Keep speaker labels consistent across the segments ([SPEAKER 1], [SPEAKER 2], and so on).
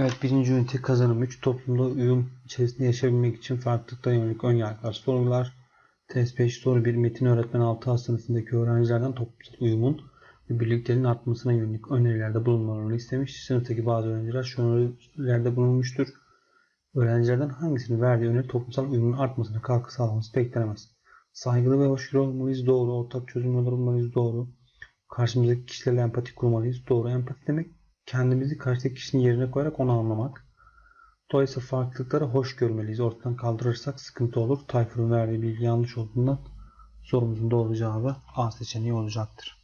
[SPEAKER 1] Evet birinci ünite kazanım 3 toplumda uyum içerisinde yaşayabilmek için farklılıklara yönelik ön yargılar sorular. Test 5 soru 1 Metin öğretmen 6 sınıfındaki öğrencilerden toplumsal uyumun ve birlikteliğin artmasına yönelik önerilerde bulunmalarını istemiş. Sınıftaki bazı öğrenciler şu önerilerde bulunmuştur. Öğrencilerden hangisini verdiği öneri toplumsal uyumun artmasına katkı sağlaması beklenemez. Saygılı ve hoşgörü olmalıyız doğru. Ortak çözüm yolları bulmalıyız doğru. Karşımızdaki kişilerle empati kurmalıyız doğru. Empati demek kendimizi karşıdaki kişinin yerine koyarak onu anlamak. Dolayısıyla farklılıkları hoş görmeliyiz. Ortadan kaldırırsak sıkıntı olur. Tayfur'un verdiği bilgi yanlış olduğundan sorumuzun doğru cevabı A seçeneği olacaktır.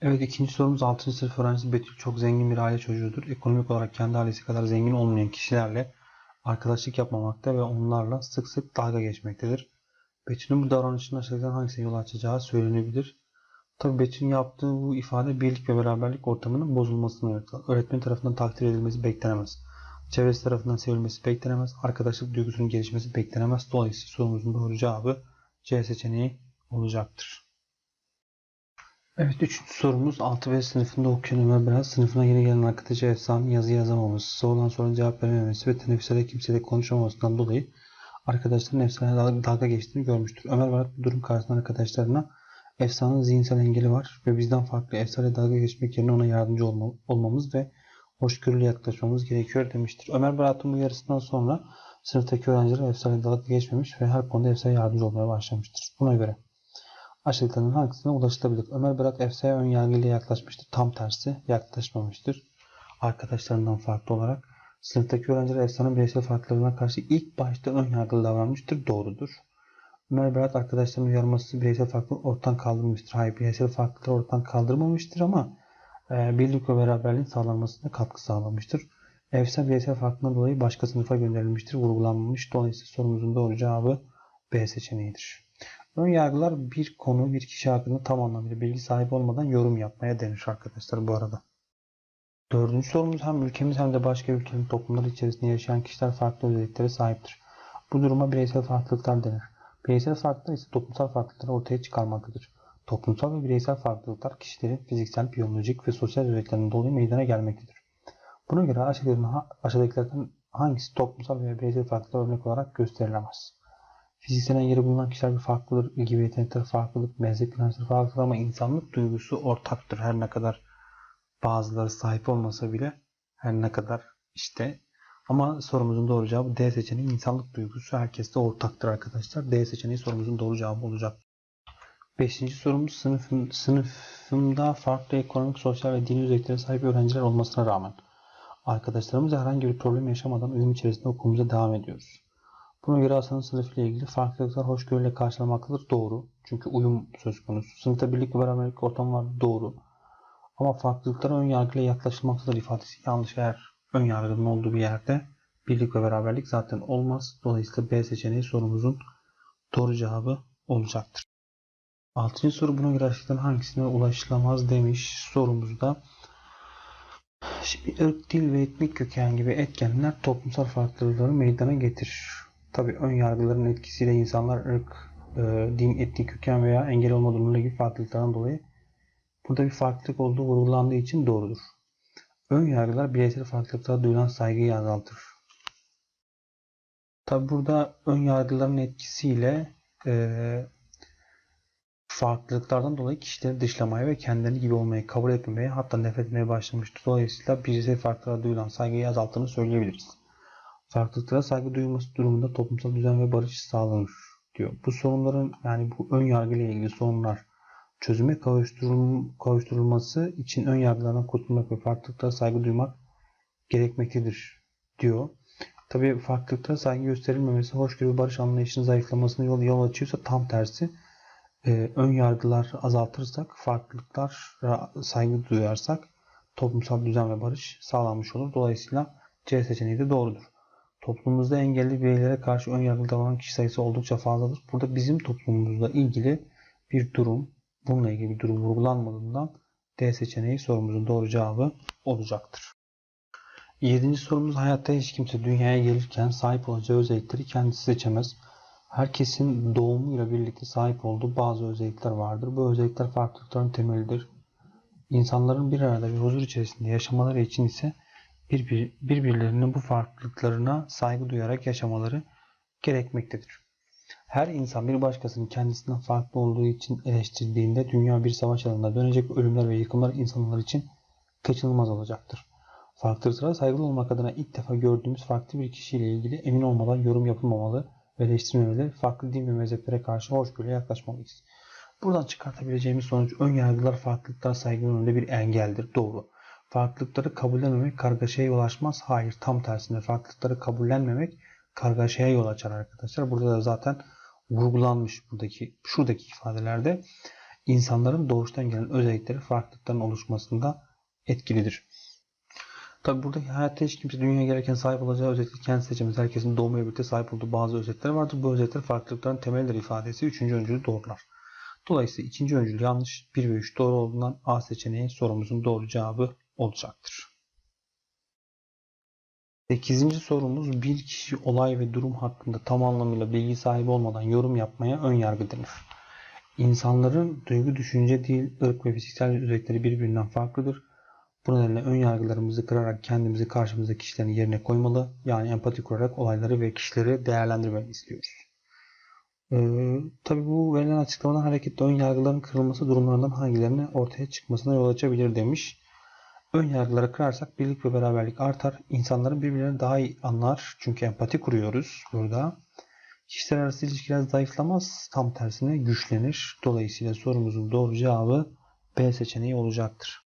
[SPEAKER 1] Evet ikinci sorumuz 6. sınıf öğrencisi Betül çok zengin bir aile çocuğudur. Ekonomik olarak kendi ailesi kadar zengin olmayan kişilerle arkadaşlık yapmamakta ve onlarla sık sık dalga geçmektedir. Betül'ün bu davranışının aşağıdan hangisine yol açacağı söylenebilir. Tabi Betül'ün yaptığı bu ifade birlik ve beraberlik ortamının bozulmasını. Öğretmen tarafından takdir edilmesi beklenemez. Çevresi tarafından sevilmesi beklenemez. Arkadaşlık duygusunun gelişmesi beklenemez. Dolayısıyla sorumuzun doğru cevabı C seçeneği olacaktır. Evet üçüncü sorumuz 6 ve sınıfında okuyan Ömer Berat sınıfına yeni gelen arkadaşı Efsa'nın yazı yazamaması, sorulan soruna cevap verememesi ve teneffüslerde kimseyle konuşamamasından dolayı arkadaşların Efsa'ya dalga geçtiğini görmüştür. Ömer Berat bu durum karşısında arkadaşlarına Efsa'nın zihinsel engeli var ve bizden farklı Efsa'yla dalga geçmek yerine ona yardımcı olmamız ve hoşgörülü yaklaşmamız gerekiyor demiştir. Ömer Berat'ın bu yarısından sonra sınıftaki öğrenciler Efsa'yla dalga geçmemiş ve her konuda Efsa'ya yardımcı olmaya başlamıştır. Buna göre aşağıdakilerin hangisine ulaşılabilir? Ömer Berat Efsa'ya ön yargıyla yaklaşmıştır. Tam tersi yaklaşmamıştır. Arkadaşlarından farklı olarak sınıftaki öğrenciler Efsa'nın bireysel farklarına karşı ilk başta ön yargılı davranmıştır. Doğrudur. Ömer Berat arkadaşlarının uyarması bireysel farklılık ortadan kaldırmıştır. Hayır bireysel farklılıkları ortadan kaldırmamıştır ama e, birlik ve beraberliğin sağlanmasına katkı sağlamıştır. Efsa bireysel farklılığından dolayı başka sınıfa gönderilmiştir. Vurgulanmamış. Dolayısıyla sorumuzun doğru cevabı B seçeneğidir. Ön yargılar bir konu, bir kişi hakkında tam anlamıyla bilgi sahibi olmadan yorum yapmaya denir arkadaşlar bu arada. Dördüncü sorumuz hem ülkemiz hem de başka ülkenin toplumları içerisinde yaşayan kişiler farklı özelliklere sahiptir. Bu duruma bireysel farklılıklar denir. Bireysel farklılıklar ise toplumsal farklılıkları ortaya çıkarmaktadır. Toplumsal ve bireysel farklılıklar kişilerin fiziksel, biyolojik ve sosyal özelliklerinin dolayı meydana gelmektedir. Buna göre aşağıdakilerden hangisi toplumsal ve bireysel farklılıklar örnek olarak gösterilemez? Fiziksel engeli bulunan kişiler bir farklıdır, ilgi ve yetenekleri farklıdır, mezhep inançları farklıdır ama insanlık duygusu ortaktır. Her ne kadar bazıları sahip olmasa bile her ne kadar işte ama sorumuzun doğru cevabı D seçeneği insanlık duygusu herkeste ortaktır arkadaşlar. D seçeneği sorumuzun doğru cevabı olacak. Beşinci sorumuz sınıfın, sınıfımda farklı ekonomik, sosyal ve dini özelliklere sahip öğrenciler olmasına rağmen arkadaşlarımızla herhangi bir problem yaşamadan uyum içerisinde okulumuza devam ediyoruz. Buna göre Hasan'ın sınıfıyla ilgili farklılıklar hoşgörüyle karşılamaktadır. Doğru. Çünkü uyum söz konusu. Sınıfta birlik ve beraberlik ortamı var. Doğru. Ama farklılıklara ön yargıyla yaklaşılmaktadır ifadesi yanlış eğer ön yargının olduğu bir yerde birlik ve beraberlik zaten olmaz. Dolayısıyla B seçeneği sorumuzun doğru cevabı olacaktır. Altıncı soru buna göre aşağıdan hangisine ulaşılamaz demiş sorumuzda. Şimdi ırk, dil ve etnik köken gibi etkenler toplumsal farklılıkları meydana getirir. Tabi ön yargıların etkisiyle insanlar ırk, e, din, etnik köken veya engel olma durumuyla gibi farklılıklardan dolayı burada bir farklılık olduğu vurgulandığı için doğrudur. Ön yargılar bireysel farklılıklara duyulan saygıyı azaltır. Tabi burada ön yargıların etkisiyle e, farklılıklardan dolayı kişileri dışlamaya ve kendileri gibi olmayı kabul etmemeye hatta nefret etmeye başlamıştır. Dolayısıyla bireysel farklılıklara duyulan saygıyı azalttığını söyleyebiliriz. Farklılıklara saygı duyulması durumunda toplumsal düzen ve barış sağlanır diyor. Bu sorunların yani bu ön yargı ile ilgili sorunlar çözüme kavuşturul kavuşturulması için ön yargılardan kurtulmak ve farklılıklara saygı duymak gerekmektedir diyor. Tabii farklılıklara saygı gösterilmemesi hoşgörü barış anlayışının zayıflamasına yol, yol açıyorsa tam tersi e, ön yargılar azaltırsak, farklılıklara saygı duyarsak toplumsal düzen ve barış sağlanmış olur. Dolayısıyla C seçeneği de doğrudur. Toplumumuzda engelli bireylere karşı ön yargılı davranan kişi sayısı oldukça fazladır. Burada bizim toplumumuzla ilgili bir durum, bununla ilgili bir durum vurgulanmadığından D seçeneği sorumuzun doğru cevabı olacaktır. Yedinci sorumuz hayatta hiç kimse dünyaya gelirken sahip olacağı özellikleri kendisi seçemez. Herkesin doğumuyla birlikte sahip olduğu bazı özellikler vardır. Bu özellikler farklılıkların temelidir. İnsanların bir arada bir huzur içerisinde yaşamaları için ise birbir, birbirlerinin bu farklılıklarına saygı duyarak yaşamaları gerekmektedir. Her insan bir başkasının kendisinden farklı olduğu için eleştirdiğinde dünya bir savaş alanına dönecek ölümler ve yıkımlar insanlar için kaçınılmaz olacaktır. Farklılıklara saygılı olmak adına ilk defa gördüğümüz farklı bir kişiyle ilgili emin olmadan yorum yapılmamalı ve eleştirilmemeli, farklı din ve mezheplere karşı hoşgörüyle yaklaşmalıyız. Buradan çıkartabileceğimiz sonuç ön yargılar farklılıklar saygının önünde bir engeldir. Doğru. Farklılıkları kabullenmemek kargaşaya yol açmaz. Hayır tam tersine farklılıkları kabullenmemek kargaşaya yol açar arkadaşlar. Burada da zaten vurgulanmış buradaki şuradaki ifadelerde insanların doğuştan gelen özellikleri farklılıkların oluşmasında etkilidir. Tabi burada hayatta hiç kimse dünyaya gelirken sahip olacağı özellikle kendi seçemez. Herkesin doğumuyla birlikte sahip olduğu bazı özellikler vardır. Bu özellikler farklılıkların temelidir ifadesi üçüncü öncülü doğrular. Dolayısıyla ikinci öncül yanlış 1 ve 3 doğru olduğundan A seçeneği sorumuzun doğru cevabı olacaktır. Sekizinci sorumuz bir kişi olay ve durum hakkında tam anlamıyla bilgi sahibi olmadan yorum yapmaya ön yargı denir. İnsanların duygu, düşünce, dil, ırk ve fiziksel özellikleri birbirinden farklıdır. Bu nedenle ön yargılarımızı kırarak kendimizi karşımızdaki kişilerin yerine koymalı. Yani empati kurarak olayları ve kişileri değerlendirmeyi istiyoruz. Ee, tabii bu verilen açıklamadan hareketle ön yargıların kırılması durumlarından hangilerine ortaya çıkmasına yol açabilir demiş. Ön yargıları kırarsak birlik ve beraberlik artar. İnsanların birbirlerini daha iyi anlar. Çünkü empati kuruyoruz burada. Kişiler arası ilişkiler zayıflamaz. Tam tersine güçlenir. Dolayısıyla sorumuzun doğru cevabı B seçeneği olacaktır.